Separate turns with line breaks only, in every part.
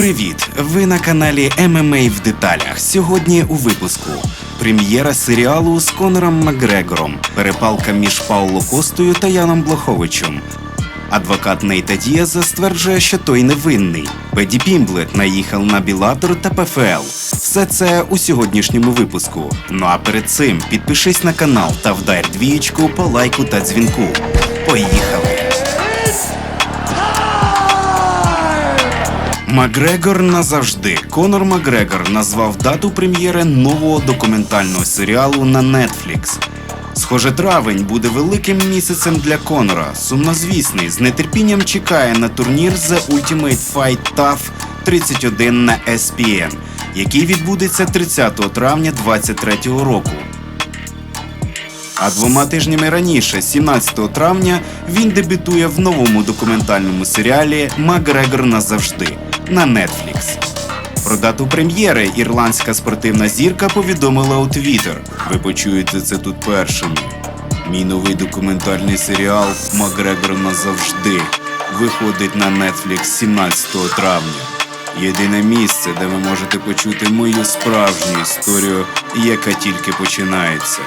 Привіт! Ви на каналі ММА в деталях. Сьогодні у випуску прем'єра серіалу з Конором Макгрегором, перепалка між Пауло Костою та Яном Блоховичем. Адвокат Нейта Діаза стверджує, що той невинний. Беді Пімблет наїхав на Білатор та ПФЛ. Все це у сьогоднішньому випуску. Ну а перед цим підпишись на канал та вдар двієчку по лайку та дзвінку. Поїхали! Макгрегор назавжди. Конор Макгрегор назвав дату прем'єри нового документального серіалу на Netflix. Схоже, травень буде великим місяцем для Конора. Сумнозвісний з нетерпінням чекає на турнір The Ultimate Fight Tough 31 на ESPN, який відбудеться 30 травня 2023 року. А двома тижнями раніше, 17 травня, він дебютує в новому документальному серіалі Макгрегор назавжди на Netflix. Про дату прем'єри ірландська спортивна зірка повідомила у Твіттер. Ви почуєте це тут першими. Мій новий документальний серіал Макгрегор назавжди виходить на Netflix 17 травня. Єдине місце, де ви можете почути мою справжню історію, яка тільки починається.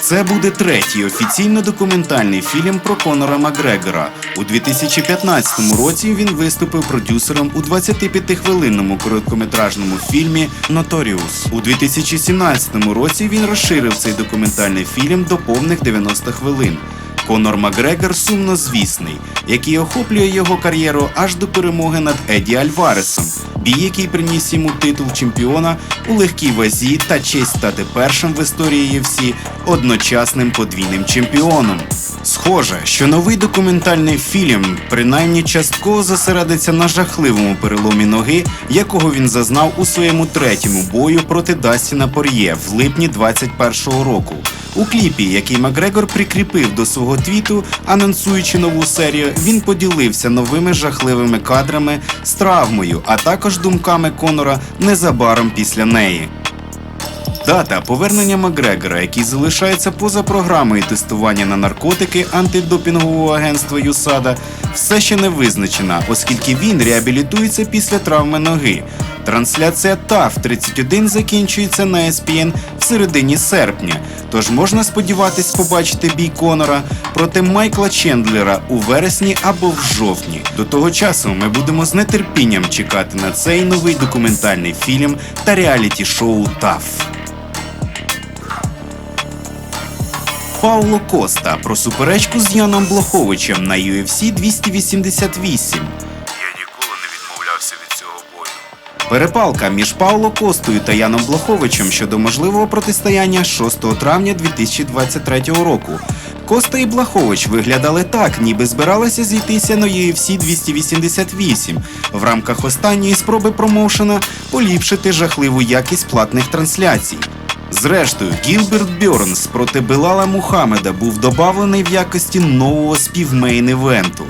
Це буде третій офіційно документальний фільм про Конора Макгрегора. У 2015 році він виступив продюсером у 25-хвилинному короткометражному фільмі Notorious. У 2017 році він розширив цей документальний фільм до повних 90 хвилин. Конор Макгрегор сумнозвісний, який охоплює його кар'єру аж до перемоги над Еді Альваресом, бій, який приніс йому титул чемпіона у легкій вазі та честь стати першим в історії UFC одночасним подвійним чемпіоном. Схоже, що новий документальний фільм принаймні частково зосередиться на жахливому переломі ноги, якого він зазнав у своєму третьому бою проти Дастіна Пор'є в липні 21-го року. У кліпі, який Макгрегор прикріпив до свого твіту, анонсуючи нову серію, він поділився новими жахливими кадрами з травмою, а також думками Конора незабаром після неї. Дата повернення Макгрегора, який залишається поза програмою тестування на наркотики антидопінгового агентства ЮСАДА, все ще не визначена, оскільки він реабілітується після травми ноги. Трансляція ТАФ 31 закінчується на ESPN в середині серпня, тож можна сподіватись побачити бій Конора проти Майкла Чендлера у вересні або в жовтні. До того часу ми будемо з нетерпінням чекати на цей новий документальний фільм та реаліті-шоу ТАФ. Пауло Коста про суперечку з Яном Блоховичем на UFC 288.
Я ніколи не відмовлявся від цього бою.
Перепалка між Пауло Костою та Яном Блоховичем щодо можливого протистояння 6 травня 2023 року. Коста і Блахович виглядали так, ніби збиралися зійтися на UFC 288 в рамках останньої спроби промоушена поліпшити жахливу якість платних трансляцій. Зрештою, Гілберт Бьорнс проти Белала Мухаммеда був добавлений в якості нового співмейн-івенту.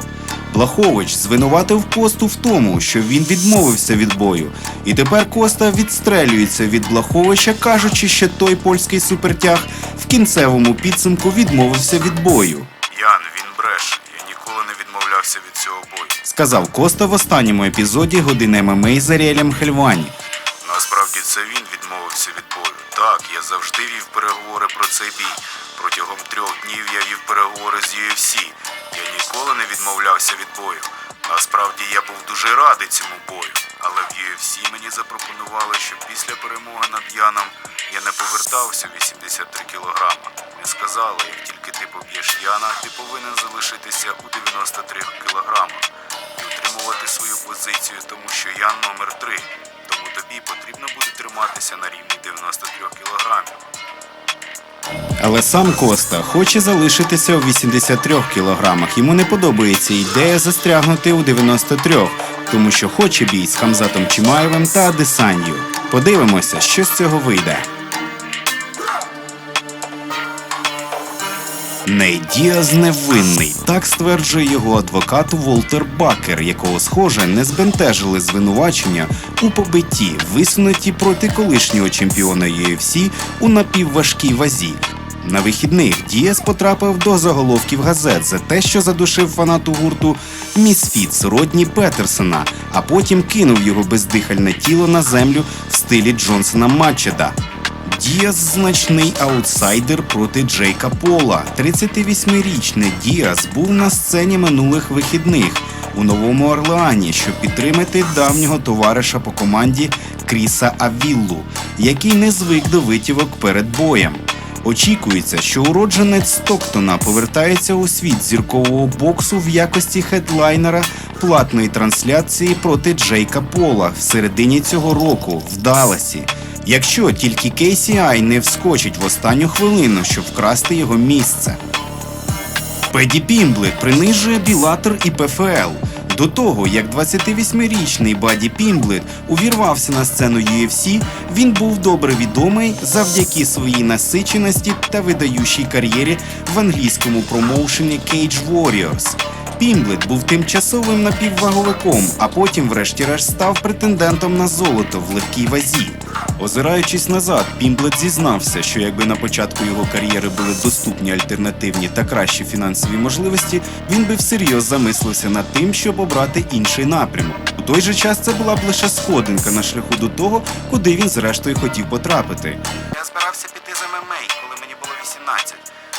Блахович звинуватив Косту в тому, що він відмовився від бою, і тепер Коста відстрелюється від Блаховича, кажучи, що той польський супертяг в кінцевому підсумку відмовився від бою.
Ян, він бреше. Я ніколи не відмовлявся від цього бою.
Сказав Коста в останньому епізоді години ММА з Аріелем Хельвані.
Насправді це він відмовився від бою. Так, я завжди вів переговори про цей бій. Протягом трьох днів я вів переговори з UFC. Я ніколи не відмовлявся від бою. Насправді я був дуже радий цьому бою. Але в UFC мені запропонували, що після перемоги над Яном я не повертався в 83 кілограма. Мені сказали, як тільки ти поб'єш Яна, ти повинен залишитися у 93 кілограмах і утримувати свою позицію, тому що Ян номер 3 тому тобі потрібно буде триматися на рівні 93 кілограмів.
Але сам Коста хоче залишитися у 83 кілограмах. Йому не подобається ідея застрягнути у 93, тому що хоче бій з Хамзатом Чимаєвим та Адесанью. Подивимося, що з цього вийде. Ней Діаз так стверджує його адвокат Волтер Бакер, якого, схоже, не збентежили звинувачення у побитті, висунуті проти колишнього чемпіона UFC у напівважкій вазі. На вихідних Дієс потрапив до заголовків газет за те, що задушив фанату гурту Місфіц Родні Петерсона, а потім кинув його бездихальне тіло на землю в стилі Джонсона Матчеда. Діас значний аутсайдер проти Джейка Пола. 38-річний Діас був на сцені минулих вихідних у Новому Орлеані, щоб підтримати давнього товариша по команді Кріса Авіллу, який не звик до витівок перед боєм. Очікується, що уродженець Стоктона повертається у світ зіркового боксу в якості хедлайнера платної трансляції проти Джейка Пола в середині цього року в Далласі. Якщо тільки KCI не вскочить в останню хвилину, щоб вкрасти його місце. Педі Пімблет принижує Білатор і ПФЛ. До того, як 28-річний Баді Пімблет увірвався на сцену UFC, він був добре відомий завдяки своїй насиченості та видаючій кар'єрі в англійському промоушені Cage Warriors. Пімблет був тимчасовим напівваговиком, а потім, врешті-решт, став претендентом на золото в легкій вазі. Озираючись назад, Пімблет зізнався, що якби на початку його кар'єри були доступні альтернативні та кращі фінансові можливості, він би всерйоз замислився над тим, щоб обрати інший напрямок. У той же час це була б лише сходинка на шляху до того, куди він зрештою хотів потрапити.
Я збирався піти з ММА, коли мені було 18,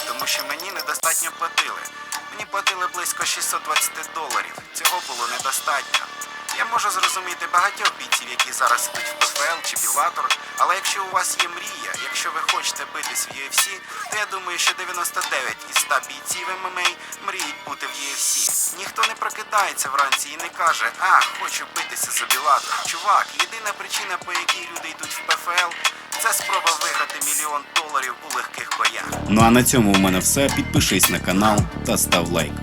тому що мені недостатньо платили. Мені платили близько 620 доларів. Цього було недостатньо. Я можу зрозуміти багатьох бійців, які зараз йдуть в ПФЛ чи Білатор, але якщо у вас є мрія, якщо ви хочете битись в UFC, то я думаю, що 99 із 100 бійців ММА мріють бути в UFC. Ніхто не прокидається вранці і не каже, а, хочу битися за Білатор. Чувак, єдина причина, по якій люди йдуть в ПФЛ, це спроба виграти мільйон доларів у легких боях.
Ну а на цьому у мене все. Підпишись на канал та став лайк.